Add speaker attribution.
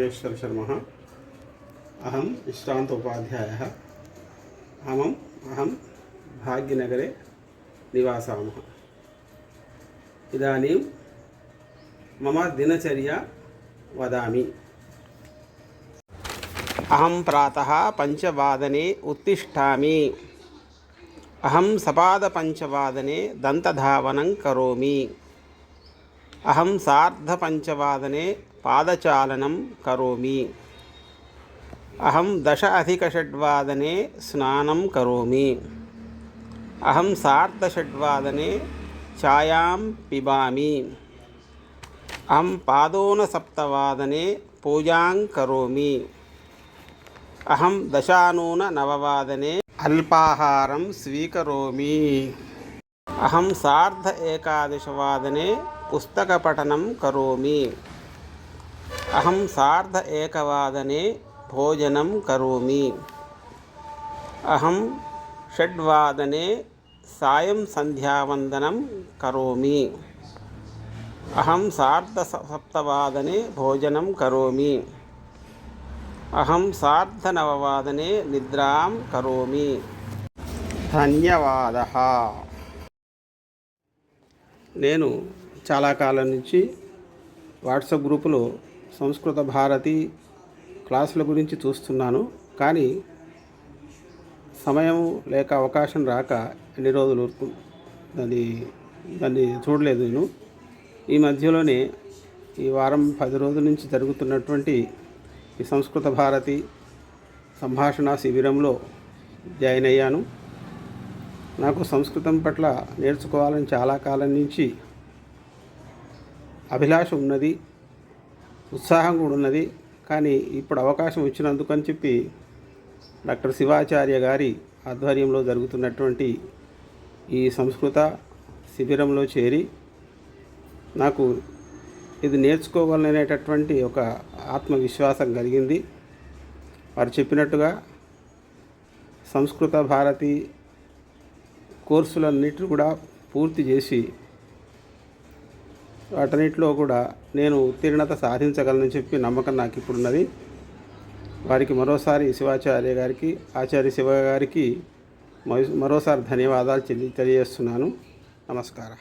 Speaker 1: नागेश्वरशर्मः अहं निष्ठान्तोपाध्यायः अहम् अहं भाग्यनगरे निवासामः इदानीं मम दिनचर्या वदामि अहं प्रातः पञ्चवादने उत्तिष्ठामि अहं सपादपञ्चवादने दन्तधावनं करोमि అహం సార్ధపంచవాదనే పాదచాలనం కరోమి. అహం దశ అధికషడ్వాదనే స్నానం కరోమి. అహం సార్ధషడ్వాదనే ఛాయాం పిబామి. అహం పాదోనసప్తవాదనే పూజాం కరోమి. అహం దశానూన నవవాదనే అల్పాహారం స్వీకరోమి. अहं सार्ध एकादशवादने पुस्तकपठनं करोमि अहं सार्ध एकवादने भोजनं करोमि अहं षड्वादने सायं सन्ध्यावन्दनं करोमि अहं सार्धसप्तवादने भोजनं करोमि अहं सार्धनववादने निद्रां करोमि धन्यवादः నేను చాలా కాలం నుంచి వాట్సాప్ గ్రూపులో సంస్కృత భారతి క్లాసుల గురించి చూస్తున్నాను. కానీ సమయం లేక అవకాశం రాక ఎన్ని రోజులు దాన్ని దాన్ని చూడలేదు నేను. ఈ మధ్యలోనే ఈ వారం పది రోజుల నుంచి జరుగుతున్నటువంటి ఈ సంస్కృత భారతి సంభాషణ శిబిరంలో జాయిన్ అయ్యాను. నాకు సంస్కృతం పట్ల నేర్చుకోవాలని చాలా కాలం నుంచి అభిలాష ఉన్నది ఉత్సాహం కూడా ఉన్నది. కానీ ఇప్పుడు అవకాశం వచ్చినందుకు అని చెప్పి డాక్టర్ శివాచార్య గారి ఆధ్వర్యంలో జరుగుతున్నటువంటి ఈ సంస్కృత శిబిరంలో చేరి నాకు ఇది నేర్చుకోవాలనేటటువంటి ఒక ఆత్మవిశ్వాసం కలిగింది. వారు చెప్పినట్టుగా సంస్కృత భారతి కోర్సులన్నిటిని కూడా పూర్తి చేసి వాటన్నిటిలో కూడా నేను ఉత్తీర్ణత సాధించగలనని చెప్పి నమ్మకం నాకు ఇప్పుడున్నది. వారికి మరోసారి శివాచార్య గారికి ఆచార్య శివ గారికి మరోసారి ధన్యవాదాలు తెలియజేస్తున్నాను. నమస్కారం.